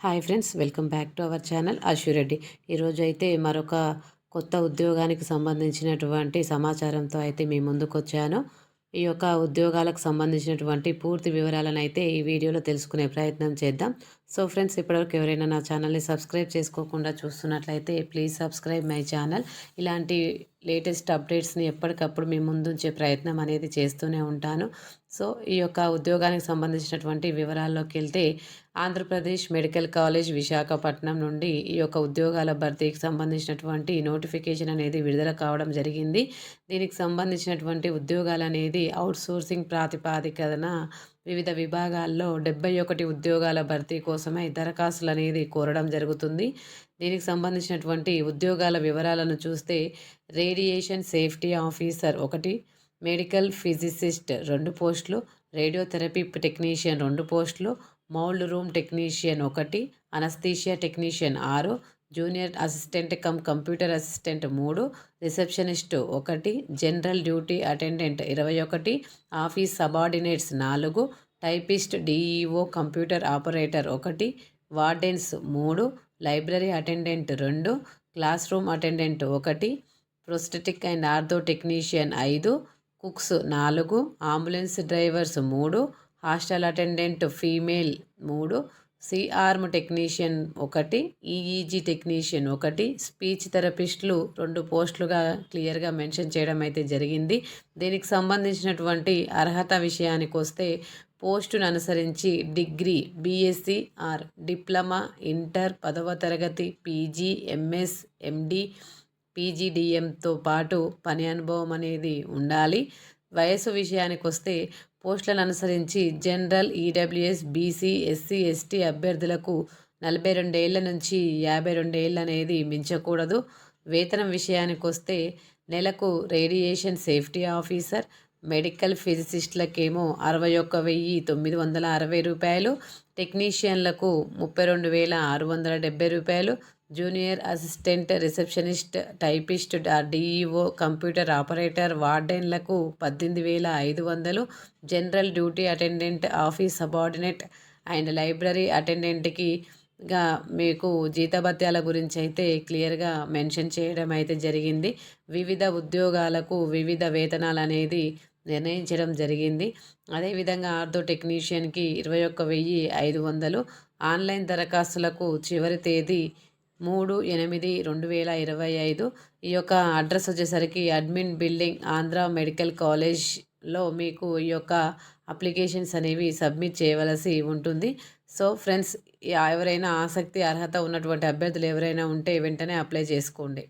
Hi friends welcome back to our channel అశ్విరెడ్డి ఈరోజు అయితే మరొక కొత్త ఉద్యోగానికి సంబంధించినటువంటి సమాచారంతో అయితే మీ ముందుకు వచ్చాను. ఈ యొక్క ఉద్యోగాలకు సంబంధించినటువంటి పూర్తి వివరాలను అయితే ఈ వీడియోలో తెలుసుకునే ప్రయత్నం చేద్దాం. సో ఫ్రెండ్స్ ఇప్పటివరకు ఎవరైనా నా ఛానల్ని సబ్స్క్రైబ్ చేసుకోకుండా చూస్తున్నట్లయితే ప్లీజ్ సబ్స్క్రైబ్ మై ఛానల్. ఇలాంటి లేటెస్ట్ అప్డేట్స్ని ఎప్పటికప్పుడు మీ ముందుంచే ప్రయత్నం అనేది చేస్తూనే ఉంటాను. సో ఈ యొక్క ఉద్యోగానికి సంబంధించినటువంటి వివరాల్లోకి వెళ్తే ఆంధ్రప్రదేశ్ మెడికల్ కాలేజ్ విశాఖపట్నం నుండి ఈ యొక్క ఉద్యోగాల భర్తీకి సంబంధించినటువంటి నోటిఫికేషన్ అనేది విడుదల కావడం జరిగింది. దీనికి సంబంధించినటువంటి ఉద్యోగాలు అనేది అవుట్సోర్సింగ్ ప్రాతిపాదికన వివిధ విభాగాల్లో డెబ్బై ఒకటి ఉద్యోగాల భర్తీ కోసమై దరఖాస్తులు అనేది కోరడం జరుగుతుంది. దీనికి సంబంధించినటువంటి ఉద్యోగాల వివరాలను చూస్తే రేడియేషన్ సేఫ్టీ ఆఫీసర్ ఒకటి మెడికల్ ఫిజిసిస్ట్ రెండు పోస్టులు రేడియోథెరపీ టెక్నీషియన్ రెండు పోస్టులు మౌల్డ్ రూమ్ టెక్నీషియన్ ఒకటి అనస్థీషియా టెక్నీషియన్ ఆరు junior assistant cum computer assistant మూడు రిసెప్షనిస్ట్ ఒకటి జనరల్ డ్యూటీ అటెండెంట్ ఇరవై ఒకటి ఆఫీస్ సబార్డినేట్స్ నాలుగు టైపిస్ట్ డిఈఓ కంప్యూటర్ ఆపరేటర్ ఒకటి వార్డెన్స్ మూడు లైబ్రరీ అటెండెంట్ రెండు క్లాస్ రూమ్ అటెండెంట్ ఒకటి ప్రొస్టెటిక్ అండ్ ఆర్థో టెక్నీషియన్ ఐదు కుక్స్ నాలుగు అంబులెన్స్ డ్రైవర్స్ మూడు హాస్టల్ అటెండెంట్ ఫీమేల్ మూడు సిఆర్మ్ టెక్నీషియన్ ఒకటి ఈఈజీ టెక్నీషియన్ ఒకటి. స్పీచ్ థెరపిస్టులు రెండు పోస్టులుగా క్లియర్గా మెన్షన్ చేయడం అయితే జరిగింది. దీనికి సంబంధించినటువంటి అర్హత విషయానికి వస్తే పోస్టును అనుసరించి degree BSc or diploma inter పదవ తరగతి పీజీ ఎంఎస్ ఎండి పీజీడిఎంతో పాటు పని అనుభవం అనేది ఉండాలి. వయసు విషయానికి వస్తే పోస్టులను అనుసరించి general EWS BC SC ST అభ్యర్థులకు నలభై రెండేళ్ళ నుంచి యాభై రెండేళ్ళు అనేది మించకూడదు. వేతనం విషయానికి వస్తే నెలకు రేడియేషన్ సేఫ్టీ ఆఫీసర్ మెడికల్ ఫిజిసిస్టులకేమో అరవై ఒక్క వెయ్యి తొమ్మిది వందల అరవై రూపాయలు టెక్నీషియన్లకు ముప్పై రెండు వేల ఆరు వందల డెబ్బై రూపాయలు junior assistant receptionist typist DEO computer operator వార్డెన్లకు పద్దెనిమిది వేల ఐదు వందలు general duty attendant office subordinate and library అటెండెంట్కి గా మీకు జీతభత్యాల గురించి అయితే క్లియర్గా మెన్షన్ చేయడం అయితే జరిగింది. వివిధ ఉద్యోగాలకు వివిధ వేతనాలు అనేది నిర్ణయించడం జరిగింది. అదేవిధంగా ఆర్థో టెక్నీషియన్కి ఇరవై ఒక్క వెయ్యి ఐదు వందలు. ఆన్లైన్ దరఖాస్తులకు చివరి తేదీ మూడు ఎనిమిది రెండు వేల ఇరవై ఐదు. ఈ యొక్క అడ్రస్ వచ్చేసరికి అడ్మిన్ బిల్డింగ్ ఆంధ్ర మెడికల్ కాలేజ్లో మీకు ఈ యొక్క అప్లికేషన్స్ అనేవి సబ్మిట్ చేయవలసి ఉంటుంది. సో ఫ్రెండ్స్ ఎవరైనా ఆసక్తి అర్హత ఉన్నటువంటి అభ్యర్థులు ఎవరైనా ఉంటే వెంటనే అప్లై చేసుకోండి.